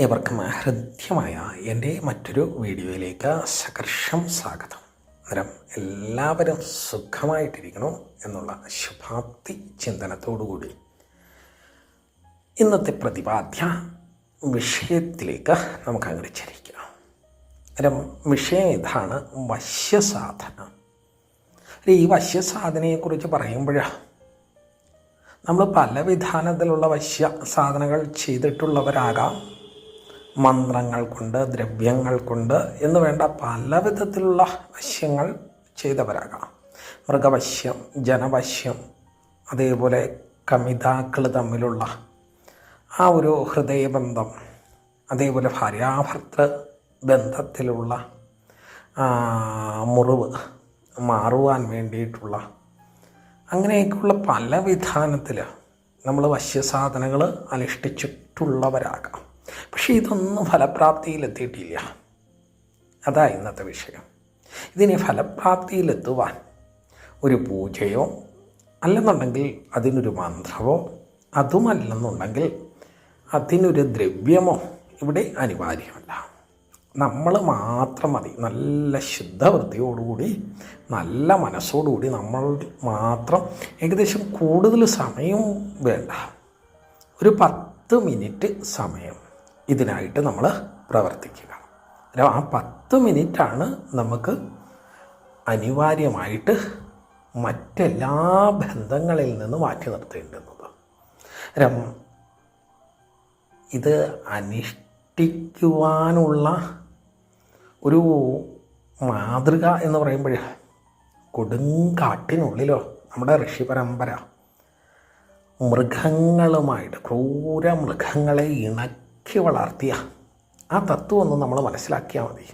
ഏവർക്കും ഹൃദ്യമായ എന്റെ മറ്റൊരു വീഡിയോയിലേക്ക് സകർഷം സ്വാഗതം. അന്നേരം എല്ലാവരും സുഖമായിട്ടിരിക്കണം എന്നുള്ള ശുഭാപ്തി ചിന്തനത്തോടുകൂടി ഇന്നത്തെ പ്രതിപാദ്യ വിഷയത്തിലേക്ക് നമുക്ക് അങ്ങോട്ട് ചരിക്കാം. അന്നേരം വിഷയം ഇതാണ് വശ്യസാധന. ഈ വശ്യസാധനയെക്കുറിച്ച് പറയുമ്പോഴാണ് നമ്മൾ പല വിധാനത്തിലുള്ള വശ്യ സാധനങ്ങൾ ചെയ്തിട്ടുള്ളവരാകാം. മന്ത്രങ്ങൾ കൊണ്ട് ദ്രവ്യങ്ങൾ കൊണ്ട് എന്ന് വേണ്ട പല വിധത്തിലുള്ള വശ്യങ്ങൾ ചെയ്തവരാകാം. മൃഗവശ്യം ജനവശ്യം അതേപോലെ കമിതാക്കൾ തമ്മിലുള്ള ആ ഒരു ഹൃദയബന്ധം അതേപോലെ ഭാര്യാഭർത്തൃ ബന്ധത്തിലുള്ള മുറിവ് മാറുവാൻ വേണ്ടിയിട്ടുള്ള അങ്ങനെയൊക്കെയുള്ള പല വിധാനത്തിൽ നമ്മൾ വശ്യസാധനങ്ങൾ അനുഷ്ഠിച്ചിട്ടുള്ളവരാകാം. പക്ഷേ ഇതൊന്നും ഫലപ്രാപ്തിയിലെത്തിയിട്ടില്ല. അതാ ഇന്നത്തെ വിഷയം. ഇതിനെ ഫലപ്രാപ്തിയിലെത്തുവാൻ ഒരു പൂജയോ അല്ലെന്നുണ്ടെങ്കിൽ അതിനൊരു മന്ത്രമോ അതുമല്ലെന്നുണ്ടെങ്കിൽ അതിനൊരു ദ്രവ്യമോ ഇവിടെ അനിവാര്യമല്ല. നമ്മൾ മാത്രം മതി. നല്ല ശുദ്ധവൃത്തിയോടുകൂടി നല്ല മനസ്സോടുകൂടി നമ്മൾ മാത്രം ഏകദേശം കൂടുതൽ സമയവും വേണ്ട. ഒരു പത്ത് മിനിറ്റ് സമയം. ഇതിനായിട്ട് നമ്മൾ പ്രവർത്തിക്കുക. ആ പത്ത് മിനിറ്റാണ് നമുക്ക് അനിവാര്യമായിട്ട് മറ്റെല്ലാ ബന്ധങ്ങളിൽ നിന്ന് മാറ്റി നിർത്തേണ്ടുന്നത്. ഇത് അനുഷ്ഠിക്കുവാനുള്ള ഒരു മാതൃക എന്ന് പറയുമ്പോൾ കൊടുങ്കാട്ടിനുള്ളിലോ നമ്മുടെ ഋഷി പരമ്പര മൃഗങ്ങളുമായിട്ട് ക്രൂര മൃഗങ്ങളെ ഇണക്കി വളർത്തിയ ആ തത്വം ഒന്ന് നമ്മൾ മനസ്സിലാക്കിയാൽ മതി.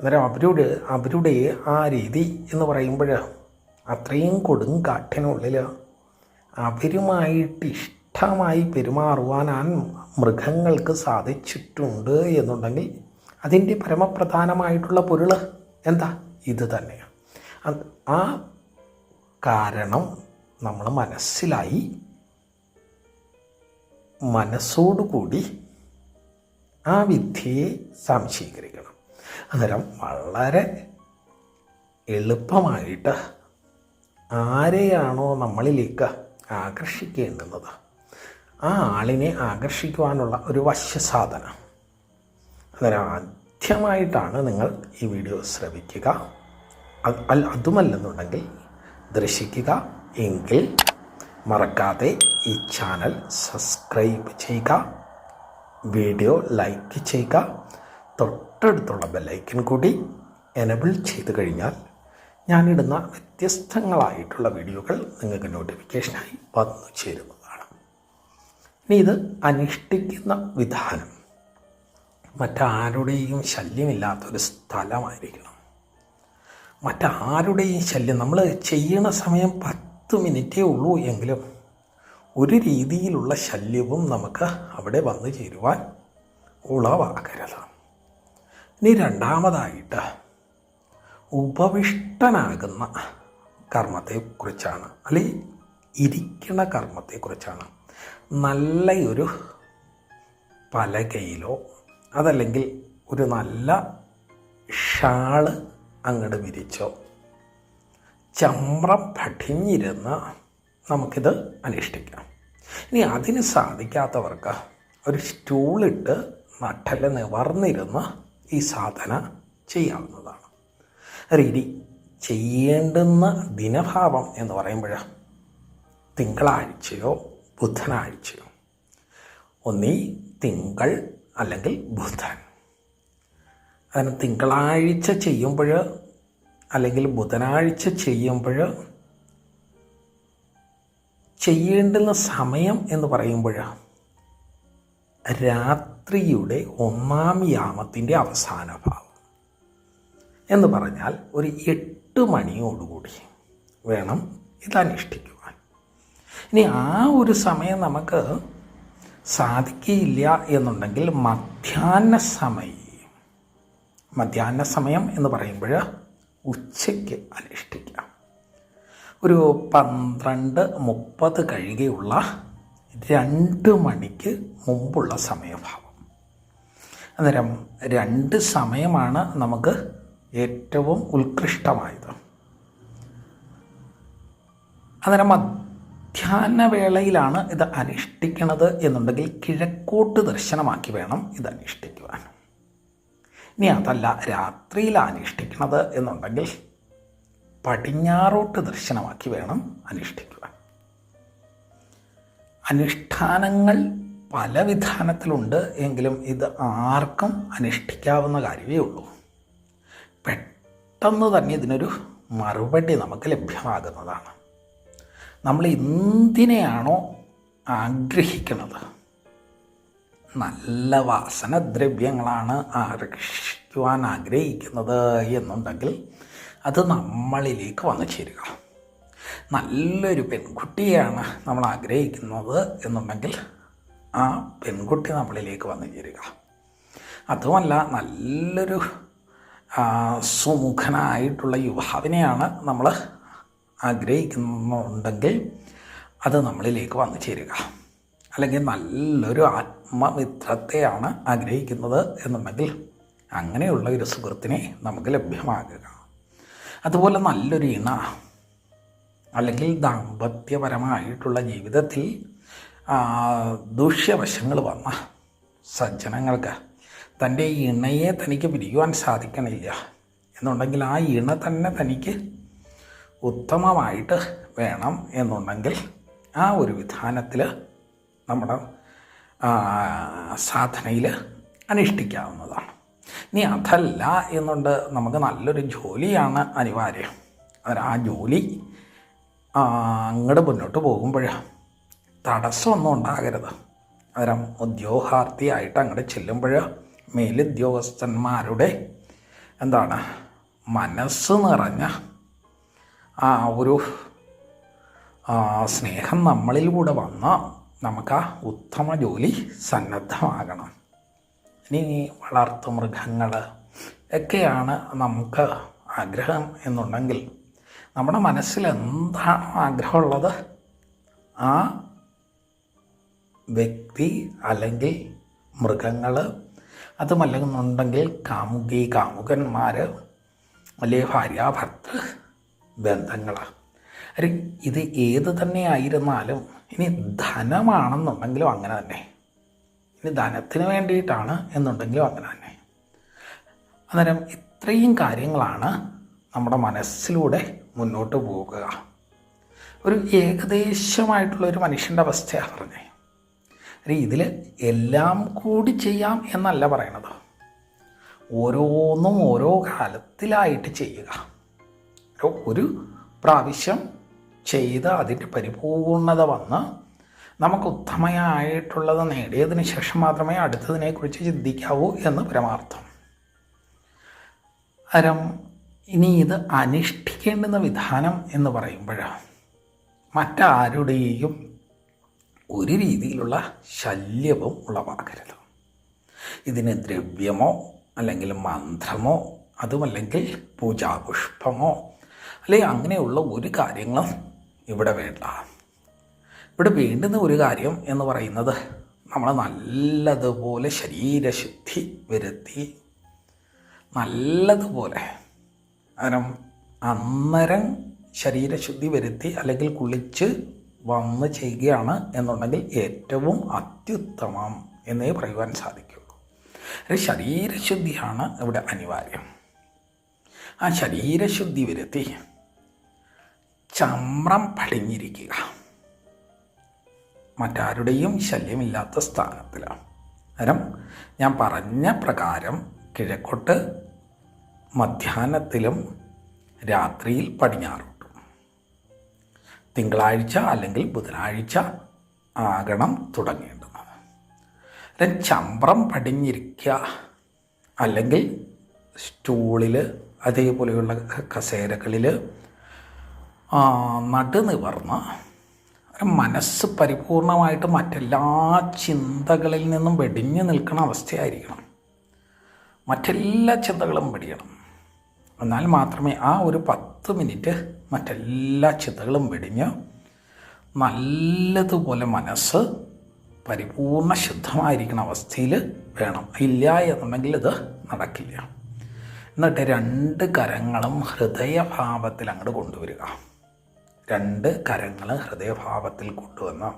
അന്നേരം അവരുടെ അവരുടെ ആ രീതി എന്ന് പറയുമ്പോൾ അത്രയും കൊടുങ്കാട്ടിനുള്ളിൽ അവരുമായിട്ട് ഇഷ്ടമായി പെരുമാറുവാൻ ആ മൃഗങ്ങൾക്ക് സാധിച്ചിട്ടുണ്ട് എന്നുണ്ടെങ്കിൽ അതിന്റെ പരമപ്രധാനമായിട്ടുള്ള പൊരുൾ എന്താ? ഇത് തന്നെയാണ്. ആ കാരണം നമ്മൾ മനസ്സിലായി മനസ്സോടുകൂടി ആ വിദ്യയെ സംശീകരിക്കണം അന്നേരം വളരെ എളുപ്പമായിട്ട് ആരെയാണോ നമ്മളിലേക്ക് ആകർഷിക്കേണ്ടുന്നത് ആ ആളിനെ ആകർഷിക്കുവാനുള്ള ഒരു വശ്യസാധനം. അന്നേരം ആദ്യമായിട്ടാണ് നിങ്ങൾ ഈ വീഡിയോ ശ്രവിക്കുക. അതുമല്ലെന്നുണ്ടെങ്കിൽ ദർശിക്കുക എങ്കിൽ മറക്കാതെ ഈ ചാനൽ സബ്സ്ക്രൈബ് ചെയ്യുക വീഡിയോ ലൈക്ക് ചെയ്യുക തൊട്ടടുത്തുള്ള ബെല്ലൈക്കൻ കൂടി എനബിൾ ചെയ്തു കഴിഞ്ഞാൽ ഞാനിടുന്ന വ്യത്യസ്തങ്ങളായിട്ടുള്ള വീഡിയോകൾ നിങ്ങൾക്ക് നോട്ടിഫിക്കേഷനായി വന്നു ചേരുന്നതാണ്. ഇനി ഇത് അനുഷ്ഠിക്കുന്ന വിധാനം. മറ്റാരുടെയും ശല്യമില്ലാത്തൊരു സ്ഥലമായിരിക്കണം. മറ്റാരുടെയും ശല്യം നമ്മൾ ചെയ്യുന്ന സമയം പത്ത് മിനിറ്റേ ഉള്ളൂ എങ്കിലും ഒരു രീതിയിലുള്ള ശല്യവും നമുക്ക് അവിടെ വന്നു ചേരുവാൻ ഉളവാക്കരുത് ഇനി രണ്ടാമതായിട്ട് ഉപവിഷ്ടനാകുന്ന കർമ്മത്തെക്കുറിച്ചാണ് അല്ലെങ്കിൽ ഇരിക്കണ കർമ്മത്തെക്കുറിച്ചാണ്. നല്ലയൊരു പലകയിലോ അതല്ലെങ്കിൽ ഒരു നല്ല ഷാൾ അങ്ങോട്ട് വിരിച്ചോ ചമ്രം പഠിഞ്ഞിരുന്ന് നമുക്കിത് അനുഷ്ഠിക്കാം ഇനി അതിന് സാധിക്കാത്തവർക്ക് ഒരു സ്റ്റൂളിട്ട് നട്ടൽ നിവർന്നിരുന്ന് ഈ സാധന ചെയ്യാവുന്നതാണ്. രീതി ചെയ്യേണ്ടുന്ന ദിനഭാവം എന്ന് പറയുമ്പോൾ തിങ്കളാഴ്ചയോ ബുധനാഴ്ചയോ. ഒന്നീ തിങ്കൾ അല്ലെങ്കിൽ ബുധൻ. അതിന് തിങ്കളാഴ്ച ചെയ്യുമ്പോൾ അല്ലെങ്കിൽ ബുധനാഴ്ച ചെയ്യുമ്പോൾ ചെയ്യേണ്ടുന്ന സമയം എന്ന് പറയുമ്പോൾ രാത്രിയുടെ ഒന്നാം യാമത്തിന്റെ അവസാന ഭാവം. എന്ന് പറഞ്ഞാൽ ഒരു എട്ട് മണിയോടുകൂടി വേണം ഇത് അനുഷ്ഠിക്കുവാൻ ഇനി ആ ഒരു സമയം നമുക്ക് സാധിക്കുകയില്ല എന്നുണ്ടെങ്കിൽ മധ്യാഹ്ന സമയം മധ്യാഹ്ന സമയം എന്ന് പറയുമ്പോൾ ഉച്ചയ്ക്ക് അനുഷ്ഠിക്കാം. ഒരു പന്ത്രണ്ട് മുപ്പത് കഴിയുകയുള്ള രണ്ട് മണിക്ക് മുമ്പുള്ള സമയഭാവം. അന്നേരം രണ്ട് സമയമാണ് നമുക്ക് ഏറ്റവും ഉത്കൃഷ്ടമായത്. അന്നേരം മധ്യാഹ്ന വേളയിലാണ് ഇത് അനുഷ്ഠിക്കുന്നത് എന്നുണ്ടെങ്കിൽ കിഴക്കോട്ട് ദർശനമാക്കി വേണം ഇത് അനുഷ്ഠിക്കുവാൻ. ഇനി അതല്ല രാത്രിയിൽ അനുഷ്ഠിക്കുന്നത് എന്നുണ്ടെങ്കിൽ പടിഞ്ഞാറോട്ട് ദർശനമാക്കി വേണം അനുഷ്ഠിക്കുവാൻ. അനുഷ്ഠാനങ്ങൾ പല വിധാനത്തിലുണ്ട് എങ്കിലും ഇത് ആർക്കും അനുഷ്ഠിക്കാവുന്ന കാര്യമേ ഉള്ളൂ. പെട്ടെന്ന് തന്നെ ഇതിനൊരു മറുപടി നമുക്ക് ലഭ്യമാകുന്നതാണ്. നമ്മൾ എന്തിനെയാണോ ആഗ്രഹിക്കുന്നത്? നല്ല വാസനദ്രവ്യങ്ങളാണ് ആകർഷിക്കുവാൻ ആഗ്രഹിക്കുന്നത് എന്നുണ്ടെങ്കിൽ അത് നമ്മളിലേക്ക് വന്നു ചേരുക. നല്ലൊരു പെൺകുട്ടിയാണ് നമ്മൾ ആഗ്രഹിക്കുന്നത് എന്നുണ്ടെങ്കിൽ ആ പെൺകുട്ടി നമ്മളിലേക്ക് വന്നു ചേരുക. അതുമല്ല നല്ലൊരു സുമുഖനായിട്ടുള്ള യുവാവിനെയാണ് നമ്മൾ ആഗ്രഹിക്കുന്നുണ്ടെങ്കിൽ അത് നമ്മളിലേക്ക് വന്നു ചേരുക. അല്ലെങ്കിൽ നല്ലൊരു ആത്മമിത്രത്തെയാണ് ആഗ്രഹിക്കുന്നത് എന്നുണ്ടെങ്കിൽ അങ്ങനെയുള്ള ഒരു സുഹൃത്തിനെ നമുക്ക് ലഭ്യമാകുക അതുപോലെ നല്ലൊരു ഇണ. അല്ലെങ്കിൽ ദാമ്പത്യപരമായിട്ടുള്ള ജീവിതത്തിൽ ദൂഷ്യവശങ്ങൾ വന്ന സജ്ജനങ്ങൾക്ക് തന്റെ ഇണയെ തനിക്ക് പിരിയുവാൻ സാധിക്കണില്ല. എന്നുണ്ടെങ്കിൽ ആ ഇണ തന്നെ തനിക്ക് ഉത്തമമായിട്ട് വേണം എന്നുണ്ടെങ്കിൽ ആ ഒരു വിധാനത്തിൽ നമ്മുടെ സാധനയിൽ അനുഷ്ഠിക്കാവുന്നതാണ്. ഇനി അതല്ല എന്നുണ്ട് നമുക്ക് നല്ലൊരു ജോലിയാണ് അനിവാര്യം. ആ ജോലി അങ്ങോട്ട് മുന്നോട്ട് പോകുമ്പോഴാണ് തടസ്സമൊന്നും ഉണ്ടാകരുത്. അന്നേരം ഉദ്യോഗാർത്ഥിയായിട്ട് അങ്ങോട്ട് ചെല്ലുമ്പോൾ മേലുദ്യോഗസ്ഥന്മാരുടെ എന്താണ് മനസ്സ് നിറഞ്ഞ ആ ഒരു സ്നേഹം നമ്മളിലൂടെ വന്ന് നമുക്ക് ആ ഉത്തമ ജോലി സന്നദ്ധമാകണം. ഇനി വളർത്തു മൃഗങ്ങൾ ഒക്കെയാണ് നമുക്ക് ആഗ്രഹം എന്നുണ്ടെങ്കിൽ നമ്മുടെ മനസ്സിൽ എന്താണ് ആഗ്രഹമുള്ളത് ആ വ്യക്തി അല്ലെങ്കിൽ മൃഗങ്ങൾ അതുമല്ലെന്നുണ്ടെങ്കിൽ കാമുകി കാമുകന്മാർ അല്ലെങ്കിൽ ഭാര്യാഭർത്തൃ ബന്ധങ്ങൾ ഇത് ഏത് തന്നെ ആയിരുന്നാലും ഇനി ധനമാണെന്നുണ്ടെങ്കിലും അങ്ങനെ തന്നെ. ഇനി ധനത്തിന് വേണ്ടിയിട്ടാണ് എന്നുണ്ടെങ്കിലും അങ്ങനെ തന്നെ. അന്നേരം ഇത്രയും കാര്യങ്ങളാണ് നമ്മുടെ മനസ്സിലൂടെ മുന്നോട്ട് പോകുക ഒരു ഏകദേശമായിട്ടുള്ള ഒരു മനുഷ്യന്റെ അവസ്ഥയാണ് പറഞ്ഞത് ഇതിൽ എല്ലാം കൂടി ചെയ്യാം എന്നല്ല പറയണത്. ഓരോന്നും ഓരോ കാലത്തിലായിട്ട് ചെയ്യുക. ഒരു പ്രാവശ്യം ചെയ്ത് അതിന്റെ പരിപൂർണത വന്ന് നമുക്ക് ഉത്തമയായിട്ടുള്ളത് നേടിയതിന് ശേഷം മാത്രമേ അടുത്തതിനെക്കുറിച്ച് ചിന്തിക്കാവൂ എന്ന് പരമാർത്ഥം. അരം ഇനി ഇത് അനുഷ്ഠിക്കേണ്ടുന്ന വിധാനം എന്ന് പറയുമ്പോൾ മറ്റാരുടെയും ഒരു രീതിയിലുള്ള ശല്യവും ഉളവാക്കരുത് ഇതിന് ദ്രവ്യമോ അല്ലെങ്കിൽ മന്ത്രമോ അതുമല്ലെങ്കിൽ പൂജാപുഷ്പമോ അല്ലെങ്കിൽ അങ്ങനെയുള്ള ഒരു കാര്യങ്ങളും ഇവിടെ വേണ്ട. ഇവിടെ വേണ്ടുന്ന ഒരു കാര്യം എന്ന് പറയുന്നത് നമ്മൾ നല്ലതുപോലെ ശരീരശുദ്ധി വരുത്തി നല്ലതുപോലെ അന്നേരം അന്നേരം ശരീരശുദ്ധി വരുത്തി അല്ലെങ്കിൽ കുളിച്ച് വന്ന് ചെയ്യുകയാണ് എന്നുണ്ടെങ്കിൽ ഏറ്റവും അത്യുത്തമം എന്നേ പറയുവാൻ സാധിക്കുള്ളൂ ശരീരശുദ്ധിയാണ് ഇവിടെ അനിവാര്യം. ആ ശരീരശുദ്ധി വരുത്തി ചമ്രം പടിഞ്ഞിരിക്കുക. മറ്റാരുടെയും ശല്യമില്ലാത്ത സ്ഥാനത്തിലാണ്. അന്നേരം ഞാൻ പറഞ്ഞ പ്രകാരം കിഴക്കോട്ട് മധ്യാഹ്നത്തിലും രാത്രിയിൽ പടിഞ്ഞാറോട്ടും. തിങ്കളാഴ്ച അല്ലെങ്കിൽ ബുധനാഴ്ച ആകണം തുടങ്ങേണ്ടത്. ചമ്പ്രം പടിഞ്ഞിരിക്കുക അല്ലെങ്കിൽ സ്റ്റൂളിൽ അതേപോലെയുള്ള കസേരകളിൽ നടുനിവർന്ന് മനസ്സ് പരിപൂർണമായിട്ട് മറ്റെല്ലാ ചിന്തകളിൽ നിന്നും വെടിഞ്ഞു നിൽക്കുന്ന അവസ്ഥയായിരിക്കണം. മറ്റെല്ലാ ചിന്തകളും വെടിയണം. എന്നാൽ മാത്രമേ ആ ഒരു പത്ത് മിനിറ്റ് മറ്റെല്ലാ ചിന്തകളും വെടിഞ്ഞ് നല്ലതുപോലെ മനസ്സ് പരിപൂർണ ശുദ്ധമായിരിക്കുന്ന അവസ്ഥയിൽ വേണം. ഇല്ല എന്നുണ്ടെങ്കിൽ ഇത് നടക്കില്ല. എന്നിട്ട് രണ്ട് കരങ്ങളും ഹൃദയഭാവത്തിൽ അങ്ങോട്ട് കൊണ്ടുവരിക. രണ്ട് കരങ്ങൾ ഹൃദയഭാവത്തിൽ കൊണ്ടുവന്ന്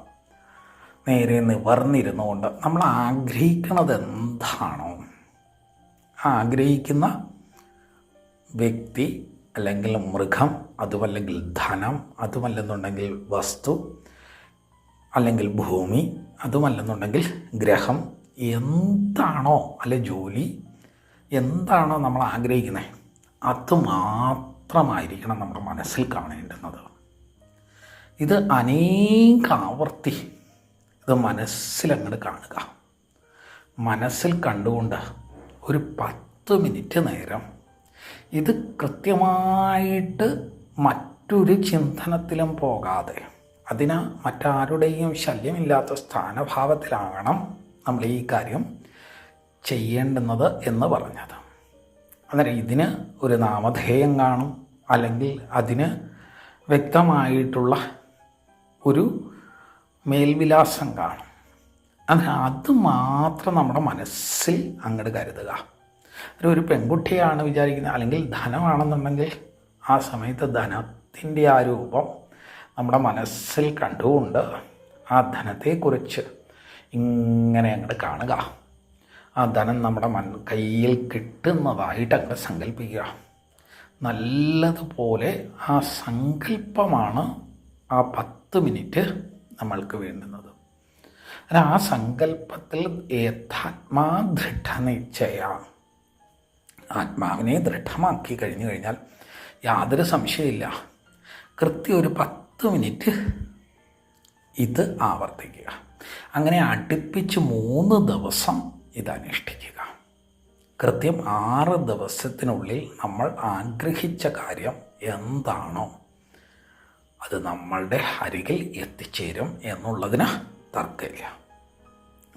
നേരെ നിവർന്നിരുന്നു കൊണ്ട് നമ്മൾ ആഗ്രഹിക്കുന്നത് എന്താണോ? ആഗ്രഹിക്കുന്ന വ്യക്തി അല്ലെങ്കിൽ മൃഗം അതുമല്ലെങ്കിൽ ധനം അതുമല്ലെന്നുണ്ടെങ്കിൽ വസ്തു അല്ലെങ്കിൽ ഭൂമി അതുമല്ലെന്നുണ്ടെങ്കിൽ ഗ്രഹം എന്താണോ അല്ലെ ജോലി എന്താണോ നമ്മൾ ആഗ്രഹിക്കുന്നത്? അത് മാത്രമായിരിക്കണം നമ്മുടെ മനസ്സിൽ കാണേണ്ടുന്നത്. ഇത് അനേകാവർത്തി ഇത് മനസ്സിലങ്ങോട്ട് കാണുക. മനസ്സിൽ കണ്ടുകൊണ്ട് ഒരു പത്ത് മിനിറ്റ് നേരം ഇത് കൃത്യമായിട്ട് മറ്റൊരു ചിന്തനത്തിലും പോകാതെ അതിന് മറ്റാരുടെയും ശല്യമില്ലാത്ത സ്ഥാനഭാവത്തിലാകണം നമ്മൾ ഈ കാര്യം ചെയ്യേണ്ടുന്നത് എന്ന് പറഞ്ഞത്. അന്നേരം ഇതിന് ഒരു നാമധേയം കാണും അല്ലെങ്കിൽ അതിന് വ്യക്തമായിട്ടുള്ള ഒരു മേൽവിലാസം കാണും. അതിന് അത് മാത്രം നമ്മുടെ മനസ്സിൽ അങ്ങോട്ട് കരുതുക. ഒരു പെൺകുട്ടിയാണ് വിചാരിക്കുന്നത് അല്ലെങ്കിൽ ധനമാണെന്നുണ്ടെങ്കിൽ ആ സമയത്ത് ധനത്തിന്റെ ആ രൂപം നമ്മുടെ മനസ്സിൽ കണ്ടുകൊണ്ട് ആ ധനത്തെക്കുറിച്ച് ഇങ്ങനെ അങ്ങോട്ട് കാണുക. ആ ധനം നമ്മുടെ മൻ കയ്യിൽ കിട്ടുന്നതായിട്ട് അങ്ങോട്ട് സങ്കല്പിക്കുക നല്ലതുപോലെ ആ സങ്കല്പമാണ് ആ പത്ത് മിനിറ്റ് നമ്മൾക്ക് വേണ്ടുന്നത്. അല്ല ആ സങ്കല്പത്തിൽ യഥാത്മാ ദൃഢനിശ്ചയ. ആത്മാവിനെ ദൃഢമാക്കി കഴിഞ്ഞു കഴിഞ്ഞാൽ യാതൊരു സംശയമില്ല കൃത്യം ഒരു പത്ത് മിനിറ്റ് ഇത് ആവർത്തിക്കുക. അങ്ങനെ അടുപ്പിച്ച് മൂന്ന് ദിവസം ഇത് അനുഷ്ഠിക്കുക. കൃത്യം ആറ് ദിവസത്തിനുള്ളിൽ നമ്മൾ ആഗ്രഹിച്ച കാര്യം എന്താണോ അത് നമ്മളുടെ അരികിൽ എത്തിച്ചേരും എന്നുള്ളതിന് തർക്കമില്ല.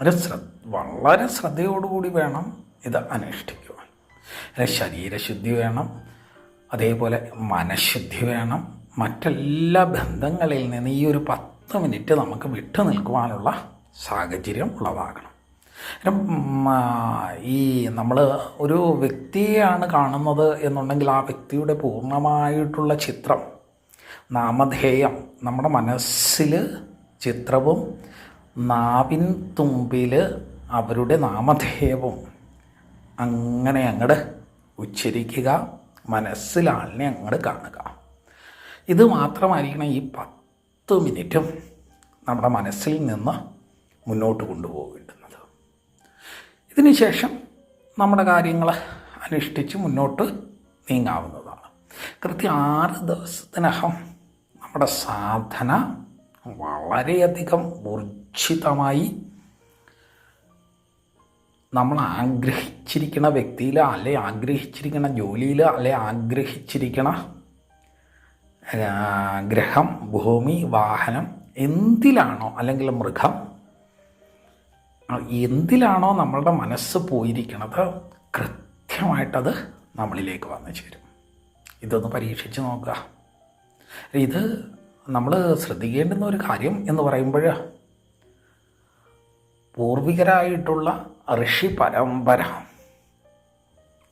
ഒരു ശ്രദ്ധ വളരെ ശ്രദ്ധയോടുകൂടി വേണം ഇത് അനുഷ്ഠിക്കുവാൻ. ശരീരശുദ്ധി വേണം അതേപോലെ മനഃശുദ്ധി വേണം. മറ്റെല്ലാ ബന്ധങ്ങളിൽ നിന്ന് ഈ ഒരു പത്ത് മിനിറ്റ് നമുക്ക് വിട്ടു നിൽക്കുവാനുള്ള സാഹചര്യം ഉളവാകണം. ഈ നമ്മൾ ഒരു വ്യക്തിയെയാണ് കാണുന്നത് എന്നുണ്ടെങ്കിൽ ആ വ്യക്തിയുടെ പൂർണമായിട്ടുള്ള ചിത്രം നാമധേയം. നമ്മുടെ മനസ്സിൽ ചിത്രവും നാവിൻ തുമ്പിൽ അവരുടെ നാമധേയവും. അങ്ങനെ അങ്ങട് ഉച്ചരിക്കുക മനസ്സിൽ ആളിനെ അങ്ങോട്ട് കാണുക. ഇത് മാത്രമായിരിക്കണം ഈ പത്ത് മിനിറ്റും നമ്മുടെ മനസ്സിൽ നിന്ന് മുന്നോട്ട് കൊണ്ടുപോകേണ്ടുന്നത്. ഇതിനുശേഷം നമ്മുടെ കാര്യങ്ങൾ അനുഷ്ഠിച്ച് മുന്നോട്ട് നീങ്ങാവുന്നതാണ്. കൃത്യം ആറ് ദിവസത്തിനകം നമ്മുടെ സാധന വളരെയധികം ഊർജിതമായി നമ്മൾ ആഗ്രഹിച്ചിരിക്കുന്ന വ്യക്തിയിൽ അല്ലെ ആഗ്രഹിച്ചിരിക്കുന്ന ജോലിയിൽ അല്ലെ ആഗ്രഹിച്ചിരിക്കുന്ന ഗ്രഹം ഭൂമി വാഹനം എന്തിലാണോ അല്ലെങ്കിൽ മൃഗം എന്തിലാണോ നമ്മളുടെ മനസ്സ് പോയിരിക്കണത് കൃത്യമായിട്ടത് നമ്മളിലേക്ക് വന്നു ചേരും. ഇതൊന്ന് പരീക്ഷിച്ച് നോക്കുക. ഇത് നമ്മൾ ശ്രദ്ധിക്കേണ്ടുന്ന ഒരു കാര്യം എന്ന് പറയുമ്പോൾ പൂർവികരായിട്ടുള്ള ഋഷി പരമ്പര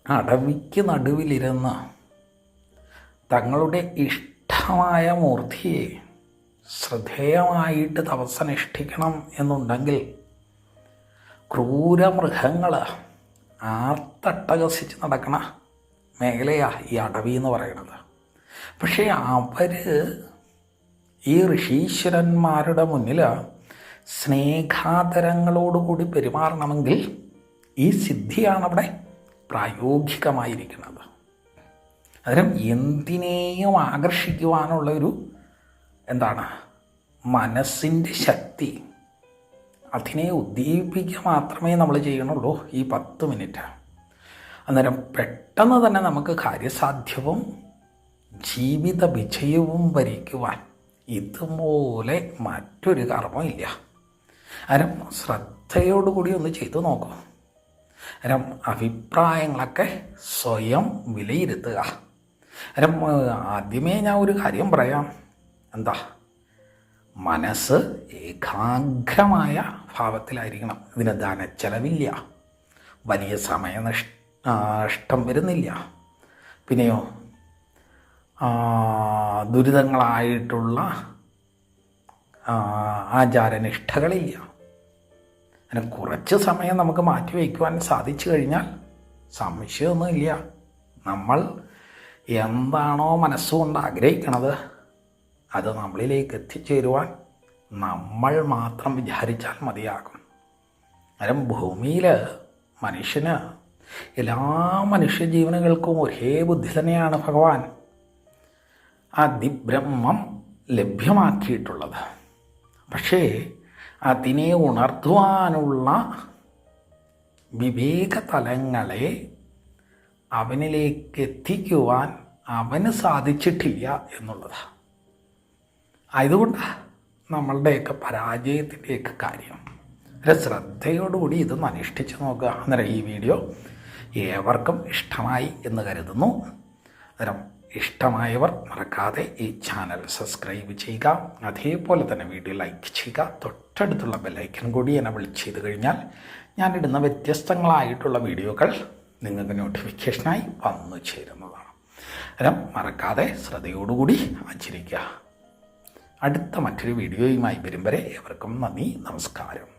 അടവിക്ക് നടുവിലിരുന്ന് തങ്ങളുടെ ഇഷ്ടമായ മൂർത്തിയെ ശ്രദ്ധേയമായിട്ട് തപസ്സനുഷ്ഠിക്കണം എന്നുണ്ടെങ്കിൽ ക്രൂരമൃഗങ്ങൾ ആർത്തട്ടകസിച്ച് നടക്കണ മേഖലയാണ് ഈ അടവി എന്ന് പറയുന്നത്. പക്ഷേ അവർ ഈ ഋഷീശ്വരന്മാരുടെ മുന്നിൽ സ്നേഹാതരങ്ങളോടുകൂടി പെരുമാറണമെങ്കിൽ ഈ സിദ്ധിയാണ് അവിടെ പ്രായോഗികമായിരിക്കുന്നത്. അന്നേരം എന്തിനേയും ആകർഷിക്കുവാനുള്ള ഒരു എന്താണ്? മനസ്സിന്റെ ശക്തി. അതിനെ ഉദ്ദീപിക്കുക മാത്രമേ നമ്മൾ ചെയ്യണുള്ളൂ ഈ പത്ത് മിനിറ്റ്. അന്നേരം പെട്ടെന്ന് തന്നെ നമുക്ക് കാര്യസാധ്യവും ജീവിത വിജയവും ഭരിക്കുവാൻ ഇതുപോലെ മറ്റൊരു കർമ്മമില്ല. അരം ശ്രദ്ധയോടുകൂടി ഒന്ന് ചെയ്തു നോക്കൂ. അരം അഭിപ്രായങ്ങളൊക്കെ സ്വയം വിലയിരുത്തുക. അരം ആദ്യമേ ഞാൻ ഒരു കാര്യം പറയാം. എന്താ? മനസ്സ് ഏകാഗ്രമായ ഭാവത്തിലായിരിക്കണം. ഇതിന് ധനച്ചെലവില്ല. വലിയ സമയനഷ്ടം നഷ്ടം വരുന്നില്ല. പിന്നെയോ? ദുരിതങ്ങളായിട്ടുള്ള ആചാരനിഷ്ഠകളില്ല. അങ്ങനെ കുറച്ച് സമയം നമുക്ക് മാറ്റി വയ്ക്കുവാൻ സാധിച്ചു കഴിഞ്ഞാൽ സംശയമൊന്നുമില്ല. നമ്മൾ എന്താണോ മനസ്സുകൊണ്ട് ആഗ്രഹിക്കണത് അത് നമ്മളിലേക്ക് എത്തിച്ചേരുവാൻ നമ്മൾ മാത്രം വിചാരിച്ചാൽ മതിയാകും. അന്നേരം ഭൂമിയിൽ മനുഷ്യന് എല്ലാ മനുഷ്യജീവനുകൾക്കും ഒരേ ബുദ്ധി തന്നെയാണ് ഭഗവാൻ. അതിബ്രഹ്മം ലഭ്യമാക്കിയിട്ടുള്ളത്. പക്ഷേ അതിനെ ഉണർത്തുവാനുള്ള വിവേക തലങ്ങളെ അവനിലേക്ക് എത്തിക്കുവാൻ അവന് സാധിച്ചിട്ടില്ല എന്നുള്ളതാണ് അതുകൊണ്ടാണ് നമ്മളുടെയൊക്കെ പരാജയത്തിന്റെയൊക്കെ കാര്യം. ഒരു ശ്രദ്ധയോടുകൂടി ഇതൊന്ന് അനുഷ്ഠിച്ച് നോക്കുക. അന്നേരം ഈ വീഡിയോ ഏവർക്കും ഇഷ്ടമായി എന്ന് കരുതുന്നു. അന്നേരം ഇഷ്ടമായവർ മറക്കാതെ ഈ ചാനൽ സബ്സ്ക്രൈബ് ചെയ്യുക. അതേപോലെ തന്നെ വീഡിയോ ലൈക്ക് ചെയ്യുക. തൊട്ടടുത്തുള്ള ബെല്ലൈക്കൻ കൂടി എന്നെ വിളിച്ച് ചെയ്ത് കഴിഞ്ഞാൽ ഞാനിടുന്ന വ്യത്യസ്തങ്ങളായിട്ടുള്ള വീഡിയോകൾ നിങ്ങൾക്ക് നോട്ടിഫിക്കേഷനായി വന്നു ചേരുന്നതാണ്. അന്നേരം മറക്കാതെ ശ്രദ്ധയോടുകൂടി ആചരിക്കുക. അടുത്ത മറ്റൊരു വീഡിയോയുമായി വരും വരെ എവർക്കും നന്ദി നമസ്കാരം.